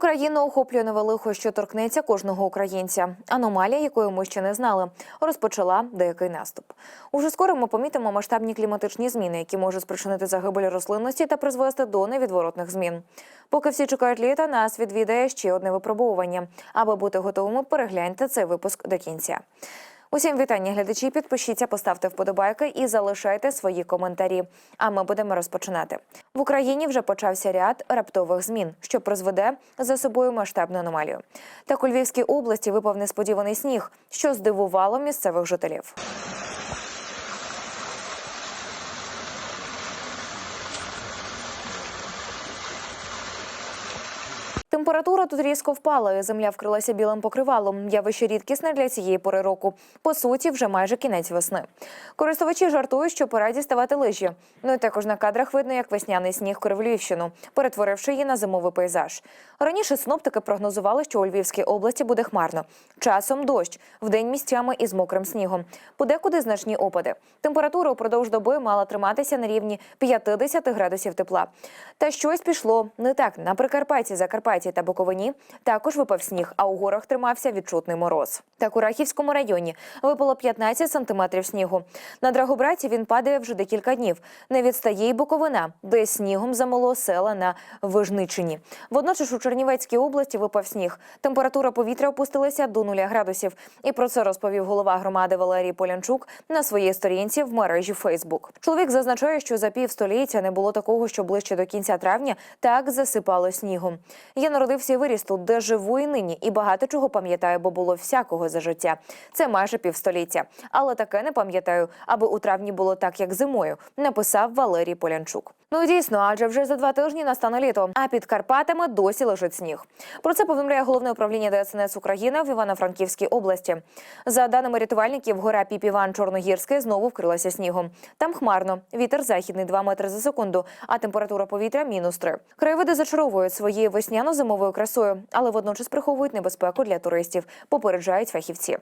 Україну охоплює нове лихо, що торкнеться кожного українця. Аномалія, якої ми ще не знали, розпочала деякий наступ. Уже скоро ми помітимо масштабні кліматичні зміни, які можуть спричинити загибель рослинності та призвести до невідворотних змін. Поки всі чекають літа, нас відвідає ще одне випробовування. Аби бути готовими, перегляньте цей випуск до кінця. Усім вітання, глядачі. Підпишіться, поставте вподобайки і залишайте свої коментарі. А ми будемо розпочинати. В Україні вже почався ряд раптових змін, що призведе за собою масштабну аномалію. Так у Львівській області випав несподіваний сніг, що здивувало місцевих жителів. Температура тут різко впала, і земля вкрилася білим покривалом. Явище рідкісне для цієї пори року. По суті, вже майже кінець весни. Користувачі жартують, що пора діставати лижі. Ну і також на кадрах видно, як весняний сніг корив Львівщину, перетворивши її на зимовий пейзаж. Раніше синоптики прогнозували, що у Львівській області буде хмарно. Часом дощ, вдень місцями із мокрим снігом. Подекуди значні опади. Температура упродовж доби мала триматися на рівні 50 градусів тепла. Та щось пішло не так. На Прикарпатті, Закарпатті та Буковині також випав сніг, а у горах тримався відчутний мороз. Так у Рахівському районі випало 15 сантиметрів снігу. На Драгобраті він падає вже декілька днів. Не відстає й Буковина, де снігом замело села на Вижничині. Водночас у Чернівецькій області випав сніг. Температура повітря опустилася до 0 градусів. І про це розповів голова громади Валерій Полянчук на своїй сторінці в мережі Фейсбук. Чоловік зазначає, що за півстоліття не було такого, що ближче до кінця травня так засипало снігом. Я народився і виріс тут, де живу і нині, і багато чого пам'ятаю, бо було всякого за життя. Це майже півстоліття. Але таке не пам'ятаю, аби у травні було так, як зимою, написав Валерій Полянчук. Ну дійсно, адже вже за два тижні настане літо, а під Карпатами досі лежить сніг. Про це повідомляє головне управління ДСНС України в Івано-Франківській області. За даними рятувальників, гора Піпіван Чорногірський знову вкрилася снігом. Там хмарно, вітер західний 2 метри за секунду, а температура повітря мінус 3. Краєвиди зачаровують своєю весняно-зимовою красою, але водночас приховують небезпеку для туристів, попереджають фахівці.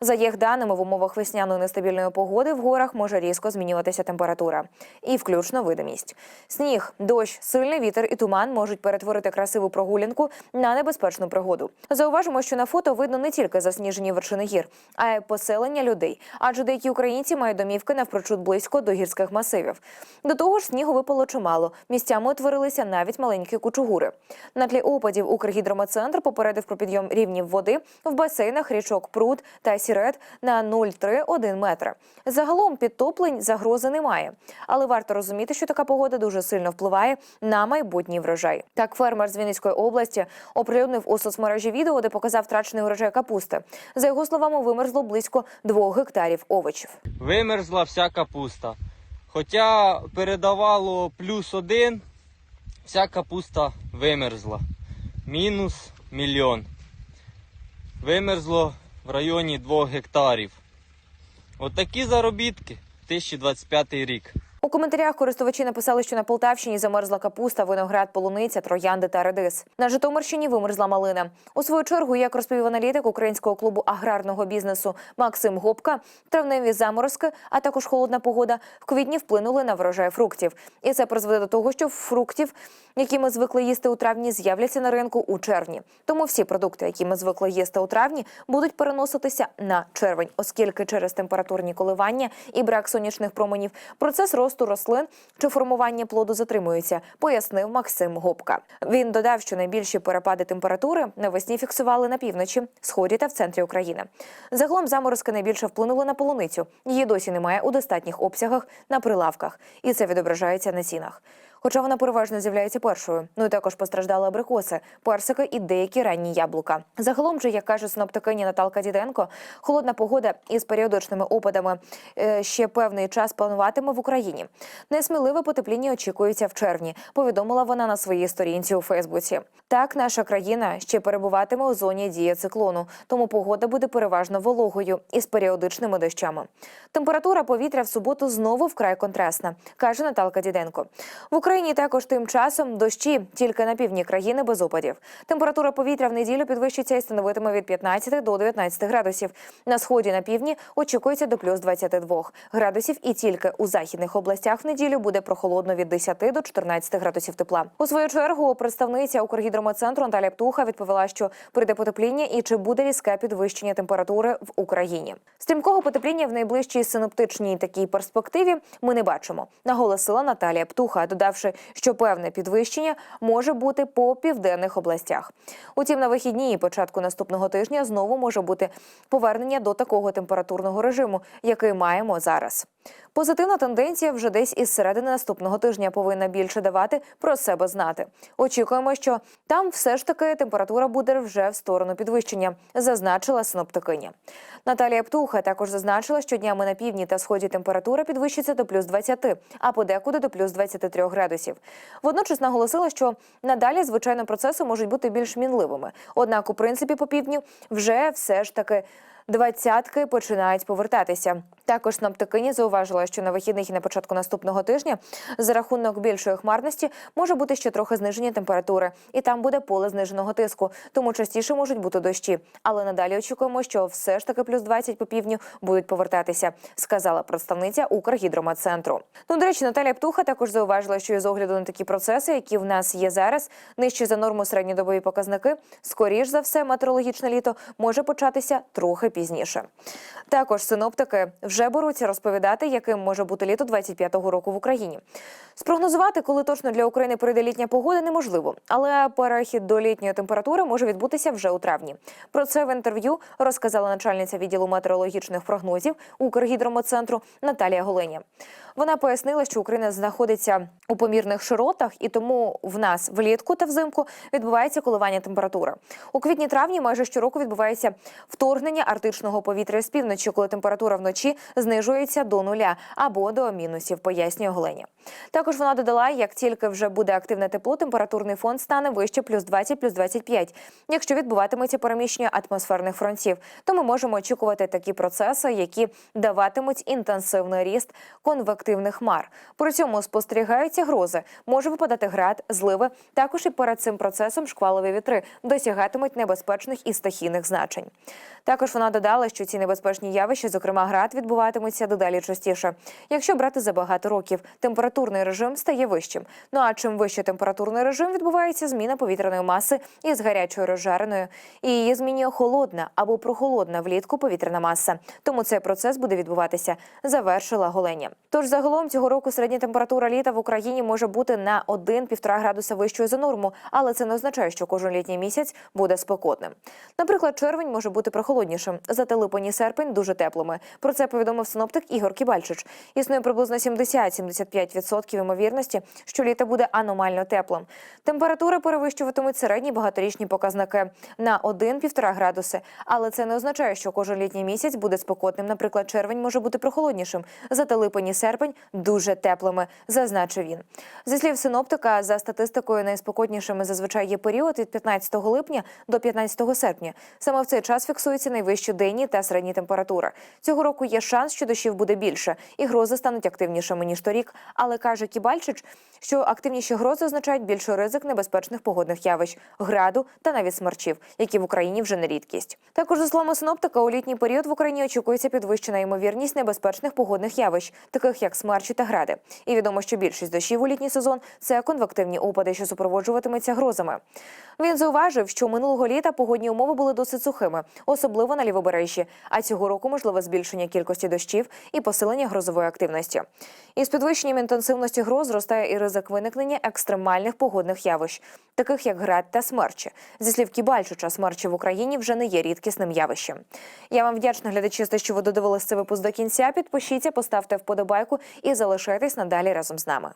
За їх даними, в умовах весняної нестабільної погоди в горах може різко змінюватися температура і включно видимість. Сніг, дощ, сильний вітер і туман можуть перетворити красиву прогулянку на небезпечну пригоду. Зауважимо, що на фото видно не тільки засніжені вершини гір, а й поселення людей, адже деякі українці мають домівки навпрочуд близько до гірських масивів. До того ж, снігу випало чимало. Місцями утворилися навіть маленькі кучугури. На тлі опадів Укргідрометцентр попередив про підйом рівнів води в басейнах річок Пруд та Сірет на 0,3-1 метра. Загалом підтоплень загрози немає, але варто розуміти, що така погода дуже сильно впливає на майбутній врожай. Так, фермер з Вінницької області оприлюднив у соцмережі відео, де показав втрачений урожай капусти. За його словами, вимерзло близько двох гектарів овочів. Вимерзла вся капуста. Хоча передавало плюс один, вся капуста вимерзла. Мінус мільйон. Вимерзло в районі 2 гектарів. Отакі заробітки 2025 рік. У коментарях користувачі написали, що на Полтавщині замерзла капуста, виноград, полуниця, троянди та редис. На Житомирщині вимерзла малина. У свою чергу, як розповів аналітик українського клубу аграрного бізнесу Максим Гопка, травневі заморозки, а також холодна погода в квітні вплинули на врожай фруктів. І це призведе до того, що фруктів, які ми звикли їсти у травні, з'являться на ринку у червні. Тому всі продукти, які ми звикли їсти у травні, будуть переноситися на червень, оскільки через температурні коливання і брак сонячних променів процес росту рослин чи формування плоду затримується, пояснив Максим Гопка. Він додав, що найбільші перепади температури навесні фіксували на півночі, сході та в центрі України. Загалом заморозки найбільше вплинули на полуницю. Її досі немає у достатніх обсягах на прилавках, і це відображається на цінах. Хоча вона переважно з'являється першою. Ну і також постраждали абрикоси, персики і деякі ранні яблука. Загалом же, як каже синоптикиня Наталка Діденко, холодна погода із періодичними опадами е, ще певний час плануватиме в Україні. Несміливе потепління очікується в червні. Повідомила вона на своїй сторінці у Фейсбуці. Так, наша країна ще перебуватиме у зоні дії циклону, тому погода буде переважно вологою із періодичними дощами. Температура повітря в суботу знову вкрай контрастна, каже Наталка Діденко. В Україні також тим часом дощі тільки на півдні країни без опадів. Температура повітря в неділю підвищиться і становитиме від 15 до 19 градусів. На сході на півдні очікується до плюс 22 градусів, і тільки у західних областях в неділю буде прохолодно від 10 до 14 градусів тепла. У свою чергу представниця Укргідрометцентру Наталя Птуха відповіла, що прийде потепління і чи буде різке підвищення температури в Україні. Стрімкого потепління в найближчій синоптичній такій перспективі ми не бачимо, наголосила Наталія Птуха, додавши, що певне підвищення може бути по південних областях. Утім, на вихідні і початку наступного тижня знову може бути повернення до такого температурного режиму, який маємо зараз. Позитивна тенденція вже десь із середини наступного тижня повинна більше давати про себе знати. Очікуємо, що там все ж таки температура буде вже в сторону підвищення, зазначила синоптикиня. Наталія Птуха також зазначила, що днями на півдні та сході температура підвищиться до плюс 20, а подекуди до плюс 23 градусів. Водночас наголосила, що надалі звичайно процеси можуть бути більш мінливими. Однак, у принципі, по півдню вже все ж таки. Двадцятки починають повертатися. Також синоптикиня зауважила, що на вихідних і на початку наступного тижня за рахунок більшої хмарності може бути ще трохи зниження температури, і там буде поле зниженого тиску, тому частіше можуть бути дощі. Але надалі очікуємо, що все ж таки плюс 20 по півдню будуть повертатися, сказала представниця Укргідрометцентру. Ну, до речі, Наталія Птуха також зауважила, що із огляду на такі процеси, які в нас є зараз, нижче за норму середньодобові показники, скоріш за все, метеорологічне літо може початися трохи пізніше. Також синоптики вже беруться розповідати, яким може бути літо 25-го року в Україні. Спрогнозувати, коли точно для України прийде літня погода, неможливо, але перехід до літньої температури може відбутися вже у травні. Про це в інтерв'ю розказала начальниця відділу метеорологічних прогнозів Укргідрометцентру Наталія Голеня. Вона пояснила, що Україна знаходиться у помірних широтах, і тому в нас влітку та взимку відбувається коливання температури. У квітні-травні майже щороку відбувається вторгнення арктичного повітря з півночі, коли температура вночі знижується до нуля або до мінусів, пояснює Голеня. Також вона додала, як тільки вже буде активне тепло, температурний фон стане вище плюс 20, плюс 25, якщо відбуватиметься переміщення атмосферних фронтів, то ми можемо очікувати такі процеси, які даватимуть інтенсивний ріст конвективних хмар. При цьому спостерігаються грози, може випадати град, зливи. Також і перед цим процесом шквалові вітри досягатимуть небезпечних і стихійних значень. Також вона додала, що ці небезпечні явища, зокрема град, відбуватимуться дедалі частіше. Якщо брати за багато років, температурний режим стає вищим. Ну а чим вище температурний режим, відбувається зміна повітряної маси із гарячою розжареною, і її змінює холодна або прохолодна влітку повітряна маса. Тому цей процес буде відбуватися. Завершила Голеня. Тож загалом цього року середня температура літа в Україні може бути на 1-1,5 градуса вищою за норму, але це не означає, що кожен літній місяць буде спекотним. Наприклад, червень може бути прохолоднішим, зате липень і серпень дуже теплими. Про це повідомив синоптик Ігор Кібальчич. Існує приблизно 70-75% ймовірності, що літо буде аномально теплим. Температури перевищуватимуть середні багаторічні показники на 1-1,5 градуси. Але це не означає, що кожен літній місяць буде спекотним. Наприклад, червень може бути прохолоднішим, зате липень і серпень дуже теплими, зазначив він. Зі слів синоптика, за статистикою найспекотнішими зазвичай є період від 15 липня до 15 серпня. Саме в цей час фіксуються найвищі денні та середні температури. Цього року є шанс, що дощів буде більше, і грози стануть активнішими ніж торік. Але каже Кібальчич, що активніші грози означають більший ризик небезпечних погодних явищ, граду та навіть смерчів, які в Україні вже не рідкість. Також за словами синоптика, у літній період в Україні очікується підвищена ймовірність небезпечних погодних явищ, таких як смерчі та гради. І відомо, що більшість дощів у літній сезон це конвективні опади, що супроводжуватиметься грозами. Він зауважив, що минулого літа погодні умови були досить сухими, особливо на лівобережжі. А цього року можливе збільшення кількості дощів і посилення грозової активності. Із підвищенням інтенсивності гроз зростає і ризик виникнення екстремальних погодних явищ, таких як град та смерчі. Зі слів Кібальчича, смерчі в Україні вже не є рідкісним явищем. Я вам вдячна глядачі, що ви додивились цей випуск до кінця. Підпишіться, поставте вподобайку і залишайтесь надалі разом з нами.